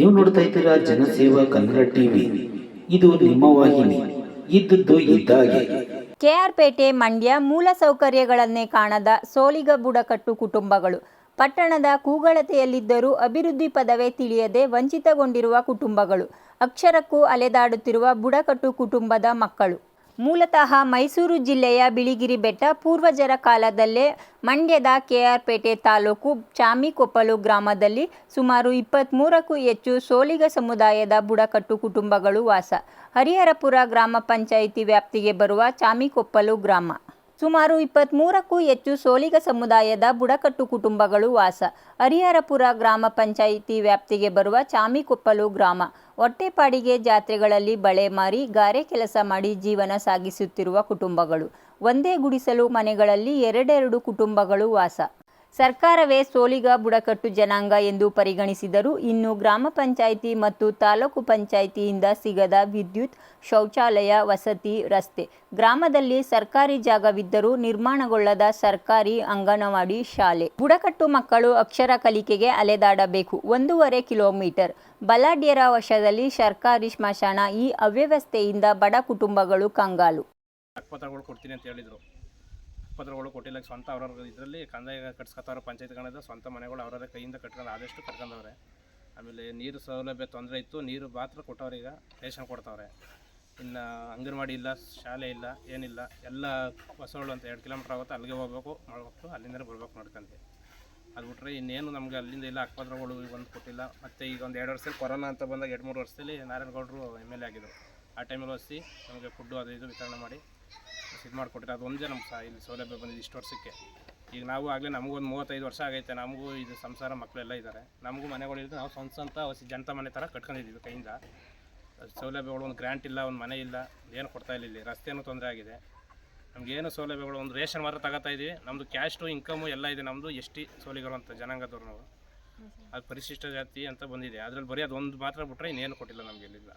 ನೀವು ನೋಡ್ತಾ ಇದ್ದೀರಾ ಜನಸೇವಾ ಕನ್ನಡ ಟಿವಿ. ಇದು ನಿಮ್ಮ ವಾಹಿನಿ. ಇದ್ದದ್ದು ಇದ್ದಾಗೆ. ಕೆಆರ್ಪೇಟೆ ಮಂಡ್ಯ ಮೂಲಸೌಕರ್ಯಗಳನ್ನೇ ಕಾಣದ ಸೋಲಿಗ ಬುಡಕಟ್ಟು ಕುಟುಂಬಗಳು. ಪಟ್ಟಣದ ಕೂಗಳತೆಯಲ್ಲಿದ್ದರೂ ಅಭಿವೃದ್ಧಿ ಪದವೇ ತಿಳಿಯದೆ ವಂಚಿತಗೊಂಡಿರುವ ಕುಟುಂಬಗಳು. ಅಕ್ಷರಕ್ಕೂ ಅಲೆದಾಡುತ್ತಿರುವ ಬುಡಕಟ್ಟು ಕುಟುಂಬದ ಮಕ್ಕಳು. ಮೂಲತಃ ಮೈಸೂರು ಜಿಲ್ಲೆಯ ಬಿಳಿಗಿರಿ ಬೆಟ್ಟ ಪೂರ್ವಜರ ಕಾಲದಲ್ಲೇ ಮಂಡ್ಯದ ಕೆಆರ್ಪೇಟೆ ತಾಲೂಕು ಚಾಮಿಕೊಪ್ಪಲು ಗ್ರಾಮದಲ್ಲಿ ಸುಮಾರು ಇಪ್ಪತ್ತ್ಮೂರಕ್ಕೂ ಹೆಚ್ಚು ಸೋಲಿಗ ಸಮುದಾಯದ ಬುಡಕಟ್ಟು ಕುಟುಂಬಗಳು ವಾಸ. ಹರಿಹರಪುರ ಗ್ರಾಮ ಪಂಚಾಯಿತಿ ವ್ಯಾಪ್ತಿಗೆ ಬರುವ ಚಾಮಿಕೊಪ್ಪಲು ಗ್ರಾಮ. ಸುಮಾರು ಇಪ್ಪತ್ತ್ಮೂರಕ್ಕೂ ಹೆಚ್ಚು ಸೋಲಿಗ ಸಮುದಾಯದ ಬುಡಕಟ್ಟು ಕುಟುಂಬಗಳು ವಾಸ. ಹರಿಹರಪುರ ಗ್ರಾಮ ಪಂಚಾಯಿತಿ ವ್ಯಾಪ್ತಿಗೆ ಬರುವ ಚಾಮಿಕೊಪ್ಪಲು ಗ್ರಾಮ. ಹೊಟ್ಟೆಪಾಡಿಗೆ ಜಾತ್ರೆಗಳಲ್ಲಿ ಬಳೆ ಮಾರಿ ಗಾರೆ ಕೆಲಸ ಮಾಡಿ ಜೀವನ ಸಾಗಿಸುತ್ತಿರುವ ಕುಟುಂಬಗಳು. ಒಂದೇ ಗುಡಿಸಲು ಮನೆಗಳಲ್ಲಿ ಎರಡೆರಡು ಕುಟುಂಬಗಳು ವಾಸ. ಸರ್ಕಾರವೇ ಸೋಲಿಗ ಬುಡಕಟ್ಟು ಜನಾಂಗ ಎಂದು ಪರಿಗಣಿಸಿದರು ಇನ್ನು ಗ್ರಾಮ ಪಂಚಾಯಿತಿ ಮತ್ತು ತಾಲೂಕು ಪಂಚಾಯಿತಿಯಿಂದ ಸಿಗದ ವಿದ್ಯುತ್ ಶೌಚಾಲಯ, ವಸತಿ, ರಸ್ತೆ. ಗ್ರಾಮದಲ್ಲಿ ಸರ್ಕಾರಿ ಜಾಗವಿದ್ದರೂ ನಿರ್ಮಾಣಗೊಳ್ಳದ ಸರ್ಕಾರಿ ಅಂಗನವಾಡಿ ಶಾಲೆ. ಬುಡಕಟ್ಟು ಮಕ್ಕಳು ಅಕ್ಷರ ಕಲಿಕೆಗೆ ಅಲೆದಾಡಬೇಕು. ಒಂದೂವರೆ ಕಿಲೋಮೀಟರ್. ಬಲಾಢ್ಯರ ವಶದಲ್ಲಿ ಸರ್ಕಾರಿ ಸ್ಮಶಾನ ಈ ಅವ್ಯವಸ್ಥೆಯಿಂದ ಬಡ ಕುಟುಂಬಗಳು ಕಂಗಾಲು. ಪತ್ರಗಳು ಕೊಟ್ಟಿಲ್ಲ ಸ್ವಂತ ಅವ್ರವ್ರ ಇದರಲ್ಲಿ ಕಂದಾಯ ಕಟ್ಸ್ಕೊತಾವ್ರೆ ಕಣದ ಸ್ವಂತ ಮನೆಗಳು ಅವರವರ ಕೈಯಿಂದ ಕಟ್ಕೊಂಡು ಆದಷ್ಟು ಕಟ್ಕೊಂಡವ್ರೆ. ಆಮೇಲೆ ನೀರು ಸೌಲಭ್ಯ ತೊಂದರೆ ಇತ್ತು, ನೀರು ಮಾತ್ರ ಕೊಟ್ಟವ್ರು ಈಗ ರೇಷನ್ ಕೊಡ್ತಾವ್ರೆ. ಇನ್ನು ಅಂಗನವಾಡಿ ಇಲ್ಲ, ಶಾಲೆ ಇಲ್ಲ, ಏನಿಲ್ಲ, ಎಲ್ಲ ಹೊಸಗಳು ಅಂತ ಎರಡು ಕಿಲೋಮೀಟ್ರ್ ಆಗುತ್ತೆ, ಅಲ್ಲಿಗೆ ಹೋಗ್ಬೇಕು, ಮಾಡ್ಬೇಕು, ಅಲ್ಲಿಂದಲೇ ಬರ್ಬೇಕು ನೋಡ್ಕೊಂಡು ಅದು ಬಿಟ್ರೆ ಇನ್ನೇನು ನಮಗೆ ಅಲ್ಲಿಂದ ಇಲ್ಲ ಅಕ್ಪತ್ರಗಳು ಒಂದು ಕೊಟ್ಟಿಲ್ಲ. ಮತ್ತು ಈಗ ಒಂದು ಎರಡು ವರ್ಷದಲ್ಲಿ ಕೊರೋನಾ ಅಂತ ಬಂದಾಗ ಎರಡು ಮೂರು ವರ್ಷದಲ್ಲಿ ನಾರಾಯಣಗೌಡರು ಎಂ ಎಲ್ ಎ ಆಗಿದ್ರು. ಆ ಟೈಮಲ್ಲಿ ವಸಿ ನಮಗೆ ಫುಡ್ಡು ಅದು ಇದು ವಿತರಣೆ ಮಾಡಿ ಇದು ಮಾಡಿಕೊಟ್ರೆ ಅದು ಒಂದೇ ನಮ್ಮ ಸಹ ಇಲ್ಲಿ ಸೌಲಭ್ಯ ಬಂದಿದೆ ಇಷ್ಟು ವರ್ಷಕ್ಕೆ. ಈಗ ನಾವು ಆಗಲೇ ನಮಗೂ ಒಂದು ಮೂವತ್ತೈದು ವರ್ಷ ಆಗೈತೆ, ನಮಗೂ ಇದು ಸಂಸಾರ ಮಕ್ಕಳೆಲ್ಲ ಇದ್ದಾರೆ ನಮಗೂ ಮನೆಗಳಿದ್ದು ನಾವು ಸ್ವಂತ ಸ್ವಂತ ಹೊಸ ಜನತ ಮನೆ ಥರ ಕಟ್ಕೊಂಡಿದ್ದೀವಿ ಕೈಯಿಂದ. ಸೌಲಭ್ಯಗಳು ಒಂದು ಗ್ರ್ಯಾಂಟ್ ಇಲ್ಲ, ಒಂದು ಮನೆ ಇಲ್ಲ, ಏನು ಕೊಡ್ತಾ ಇಲ್ಲ ಇಲ್ಲಿ. ರಸ್ತೆನೂ ತೊಂದರೆ ಆಗಿದೆ. ನಮಗೇನು ಸೌಲಭ್ಯಗಳು, ಒಂದು ರೇಷನ್ ಮಾತ್ರ ತಗೋತಾ ಇದ್ದೀವಿ ನಮ್ಮದು ಕ್ಯಾಶ್ಟು ಇನ್ಕಮು ಎಲ್ಲ ಇದೆ ನಮ್ಮದು ಎಸ್ ಟಿ ಸೋಲಿಗರು ಅಂತ ಜನಾಂಗದವ್ರು ನಾವು. ಅದು ಪರಿಶಿಷ್ಟ ಜಾತಿ ಅಂತ ಬಂದಿದೆ. ಅದ್ರಲ್ಲಿ ಬರೀ ಅದು ಒಂದು ಮಾತ್ರ ಬಿಟ್ರೆ ಇನ್ನೇನು ಕೊಟ್ಟಿಲ್ಲ ನಮಗೆ ಇಲ್ಲಿಲ್ಲ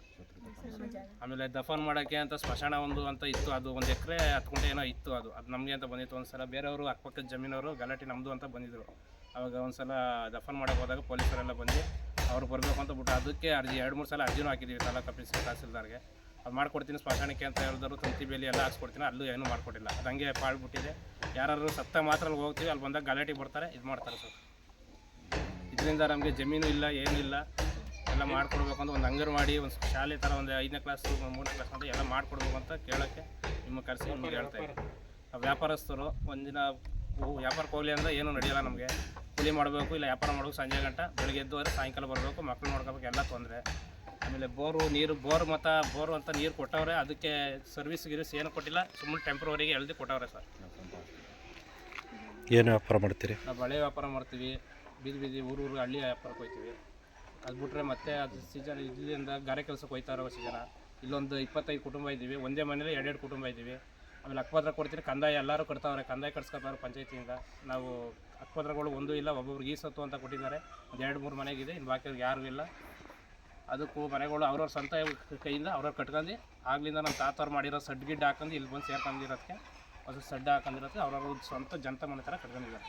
ಆಮೇಲೆ ದಫನ್ ಮಾಡೋಕ್ಕೆ ಅಂತ ಸ್ಮಶಾನ ಒಂದು ಅಂತ ಇತ್ತು. ಅದು ಒಂದು ಎಕರೆ ಹತ್ತು ಏನೋ ಇತ್ತು ಅದು. ಅದು ನಮಗೆ ಅಂತ ಬಂದಿತ್ತು. ಒಂದು ಸಲ ಬೇರೆಯವರು ಅಕ್ಕಪಕ್ಕದ ಜಮೀನವರು ಗಲಾಟೆ ನಮ್ಮದು ಅಂತ ಬಂದಿದ್ದರು ಅವಾಗ ಒಂದು ಸಲ ದಫನ್ ಮಾಡೋಕೆ ಹೋದಾಗ ಪೊಲೀಸರೆಲ್ಲ ಬಂದು ಅವ್ರು ಬರಬೇಕು ಅಂತ ಬಿಟ್ಟು ಅದಕ್ಕೆ ಅರ್ಜಿ, ಎರಡು ಮೂರು ಸಲ ಅರ್ಜಿನೂ ಹಾಕಿದ್ದೀವಿ ತಾಲೂಕು ಆಫೀಸ್ ತಹಸೀಲ್ದಾರ್ಗೆ. ಅದು ಮಾಡ್ಕೊಡ್ತೀನಿ ಸ್ಮಶಾನಕ್ಕೆ ಅಂತ ಹೇಳಿದ್ರು ತಂತಿ ಬೇಲಿ ಎಲ್ಲ ಹಾಕ್ಸ್ಕೊಡ್ತೀನಿ. ಅಲ್ಲೂ ಏನೂ ಮಾಡ್ಕೊಟ್ಟಿಲ್ಲ. ಅದು ಹಂಗೆ ಪಾಳ್ಬಿಟ್ಟಿದೆ. ಯಾರು ಸತ್ತ ಮಾತ್ರ ಹೋಗ್ತೀವಿ. ಅಲ್ಲಿ ಬಂದಾಗ ಗಲಾಟೆ ಬರ್ತಾರೆ. ಇದು ಮಾಡ್ತಾರೆ ಸರ್. ಇದರಿಂದ ನಮಗೆ ಜಮೀನು ಇಲ್ಲ ಏನಿಲ್ಲ ಎಲ್ಲ ಮಾಡಿಕೊಡ್ಬೇಕು ಅಂತ ಒಂದು ಅಂಗನವಾಡಿ ಒಂದು ಶಾಲೆ ಥರ ಒಂದು ಐದನೇ ಕ್ಲಾಸ್ ಮೂರನೇ ಕ್ಲಾಸ್ ಅಂತ ಎಲ್ಲ ಮಾಡಿಕೊಡ್ಬೇಕು ಅಂತ ಕೇಳೋಕ್ಕೆ ನಿಮ್ಮ ಕರೆಸಿ ನಿಮಗೆ ಹೇಳ್ತಾ ಇದ್ದೀನಿ. ಆ ವ್ಯಾಪಾರಸ್ಥರು ಒಂದಿನ ವ್ಯಾಪಾರ ವ್ಯಾಪಾರಕ್ಕೆ ಹೋಗಲಿ ಅಂದರೆ ಏನೂ ನಡೆಯಲ್ಲ ನಮಗೆ. ಕೂಲಿ ಮಾಡಬೇಕು ಇಲ್ಲ ವ್ಯಾಪಾರ ಮಾಡಬೇಕು ಸಂಜೆ ಗಂಟ ಬೆಳಗ್ಗೆ ಎದ್ದು ಹೋದ್ರೆ ಸಾಯಂಕಾಲ ಬರಬೇಕು ಮಕ್ಕಳು ನೋಡ್ಕೋಬೇಕು ಎಲ್ಲ ತೊಂದರೆ. ಆಮೇಲೆ ಬೋರು ನೀರು ಬೋರ್ ಮತ್ತು ಬೋರು ಅಂತ ನೀರು ಕೊಟ್ಟವ್ರೆ ಅದಕ್ಕೆ ಸರ್ವಿಸ್ ಗಿರ್ವಿಸ್ ಏನು ಕೊಟ್ಟಿಲ್ಲ ಸುಮ್ಮನೆ ಟೆಂಪ್ರವರಿಗೆ ಎಳ್ದು ಕೊಟ್ಟವ್ರೆ ಸರ್. ಏನು ವ್ಯಾಪಾರ ಮಾಡ್ತೀರಿ? ನಾವು ಬಳೆ ವ್ಯಾಪಾರ ಮಾಡ್ತೀವಿ. ಬೀದಿ ಬೀದಿ ಊರು ಊರು ಹಳ್ಳಿ ವ್ಯಾಪಾರಕ್ಕೆ ಹೋಗ್ತೀವಿ ಅದು ಬಿಟ್ರೆ ಮತ್ತೆ ಅದು ಸೀಸನ್ ಇಲ್ಲಿಂದ ಗಾರೆ ಕೆಲಸಕ್ಕೆ ಹೋಗ್ತಾ ಇರೋ ಜನ ಇಲ್ಲೊಂದು ಇಪ್ಪತ್ತೈದು ಕುಟುಂಬ ಇದ್ದೀವಿ. ಒಂದೇ ಮನೇಲಿ ಎರಡೆರಡು ಕುಟುಂಬ ಇದ್ದೀವಿ. ಆಮೇಲೆ ಅಕ್ಪತ್ರ ಕೊಡ್ತೀನಿ ಕಂದಾಯ ಎಲ್ಲರೂ ಕಟ್ತಾವ್ರೆ. ಕಂದಾಯ ಕಟ್ಸ್ಕೊತಾವ್ರೆ ಪಂಚಾಯತಿಯಿಂದ. ನಾವು ಅಕ್ಪತ್ರಗಳು ಒಂದು ಇಲ್ಲ, ಒಬ್ಬೊಬ್ರಿಗೆ ಈ ಸತ್ತು ಅಂತ ಕೊಟ್ಟಿದ್ದಾರೆ. ಒಂದು ಎರಡು ಮೂರು ಮನೆಗಿದೆ ಇನ್ನು ಬಾಕಿಯವ್ರಿಗೆ ಯಾರಿಗೂ ಇಲ್ಲ. ಅದಕ್ಕೂ ಮನೆಗಳು ಅವ್ರವ್ರ ಸ್ವಂತ ಕೈಯಿಂದ ಅವ್ರವ್ರು ಕಟ್ಕೊಂಡು, ಆಗ್ಲಿಂದ ನಮ್ಮ ತಾತವ್ರು ಮಾಡಿರೋ ಸಡ್ ಗಿಡ್ ಹಾಕೊಂಡು ಇಲ್ಲಿ ಬಂದು ಸೇರ್ಕೊಂಡಿರೋದಕ್ಕೆ ಹೊಸ ಸಡ್ಡು ಹಾಕೊಂಡಿರೋದಕ್ಕೆ ಅವ್ರವ್ರ ಸ್ವಂತ ಜನತ ಮನೆ ಥರ ಕಟ್ಕೊಂಡಿದ್ದಾರೆ.